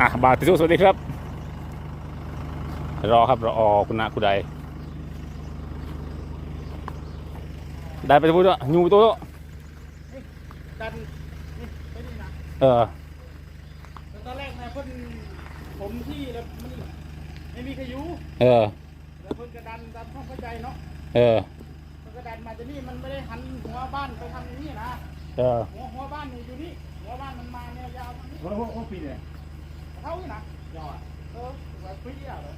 อะบาติสุสวัสดีครับ รอครับรอคุณนะคุณใดได้ไปพูดว่ายูตัวดันนี่ไปนี่นะเออแต่ตอนแรกนะเพิ่นผมที่แล้วมันไม่มีใครอยู่เออแล้วเพิ่นก็ดันดันความเข้าใจเนาะเออเพิ่นก็ดันมาจะนี่มันไม่ได้หันหัวบ้านไปทางนี้นะเออหัวหัวบ้านนี่อยู่นี่หัวบ้านมันมาแนวยาวทางนี้โอ้โหโอ้ปีเนี่ย เท่านี้นะยอดเออไว้ปีอะเลย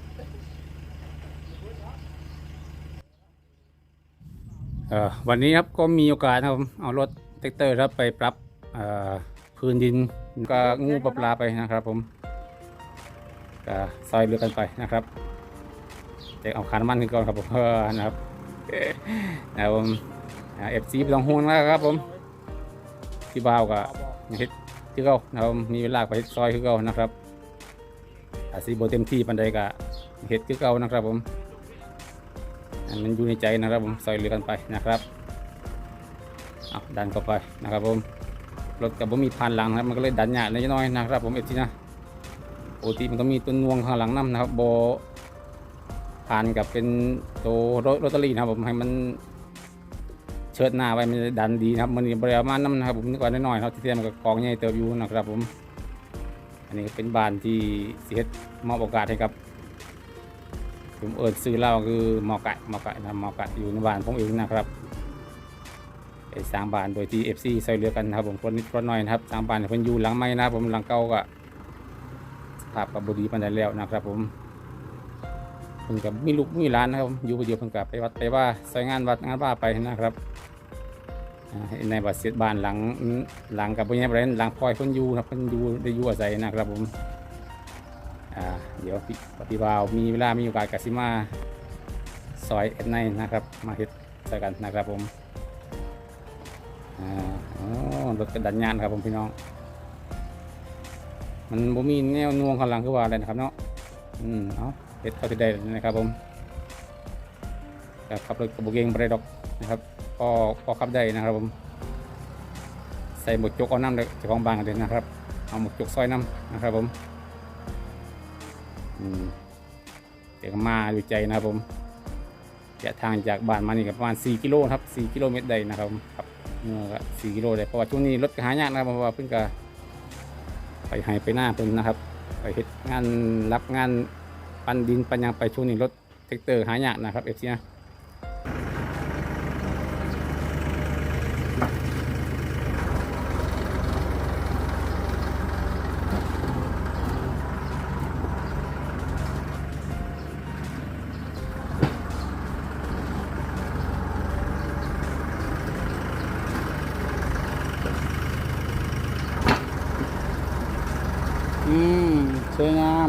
เออวันนี้ครับก็มีโอกาสนะครับผมเอารถแท็กเตอร์ครับไปปรับเอ่อพื้นดินก็งูปลาปลาไปนะครับ ผมก็ซอยเรือกันไปนะครับจะเอาคานมันขึ้นก่อนครับผมเออนะครับนะครับผมเอฟซีไม่ต้องห่วงนะครับ ผมที่บ้าวก็เฮ็ดคือเก่านะครับผมมีเวลาไปเฮ็ดซอยคือเก่านะครับ อาซีโบเต็มที่ปันใดก็เฮ็ดคือเก่านะครับผมอันมันอยู่ในใจนะครับผมซอยเรือกันไปนะครับเอาดันเข้าไปนะครับผมรถกับผมมีพานหลังนะครับมันก็เลยดันหยากเล็กน้อยนะครับ ผมเอฟซีนะปกติมันก็มีต้นงวงข้างหลังน้ำนะครับโบผ่านกับเป็นตัวรถรถตอรี่นะครับผมให้มันเชิดหน้าไว้มันจะดันดีนะครับมันบริมาณน้ำนะครับผมนึกว่าน้อยๆครับที่เทียมนก็กองใหญ่เติบอยู่นะครับผม นี้ก็เป็นบ้านที่เสียมอบโอกาสให้กับผมเอิญซื้อเล้าคือมอไก่มอไก่นะมอไก่อยู่ในบ้านผมเองนะครับไปสร้างบ้านโดยที่เอฟซีซอยเรือกันนะครับผมคนนิดคนหน้อยนะครับสร้างบ้านให้เพิ่นอยู่หลังไม้นะครับผมหลังเก่าก็สภาพกับบดีปันได้แล้วนะครับ ผมเพิ่นกับมีลูกมีร้านนะครับอยู่คนเดียวเพิ่นกับไปวัดไปว่าซอยงานวัดงานว่าไปนะครับ ในบัดเสียบ้านหลังหลังกับพวกนี้อะไรหลังพลอยเพิ่นอยู่ครับเพิ่นอยู่ได้อยู่อาศัยนะครับผมอ่าเดี๋ยวพี่พี่บ่าวมีเวลามีโอกาสกสิมาซอยเอ็ดไนนะครับ มาเฮ็ดใส่กันนะครับผมอ่าโอ้รถกระดันยานครับผมพี่น้อง มันบ่มีแนวนวงข้างหลังคือว่าอะไรนะครับเนาะอืมเอาเฮ็ดเข้าที่ได้นะครับผมก็ขับรถกระบะเกงไปได้ดอกนะครับ พอพอขับได้นะครับผมใส่หมวกจกเอาน้ำเลยเจ้าของบ้านกันเลยนะครับ เอาหมวกจกซอยน้ำนะครับผมเดี๋ยวก็มาดูใจนะครับผมระยะทางจากบ้านมานี่ก็ประมาณ 4 กิโลครับ 4 กิโลเมตรได้นะครับครับเมื่อก็4กิโลได้เพราะว่าช่วงนี้รถก็หายากนะครับเพราะว่าเพิ่งก็ไปให้ไปหน้าเพิ่นนะครับ ไปเฮ็ดงานรับงานปันดินปันยังไปช่วงนี้รถแท็กเตอร์หายากนะครับเอฟซีนะ อืมสวยงาม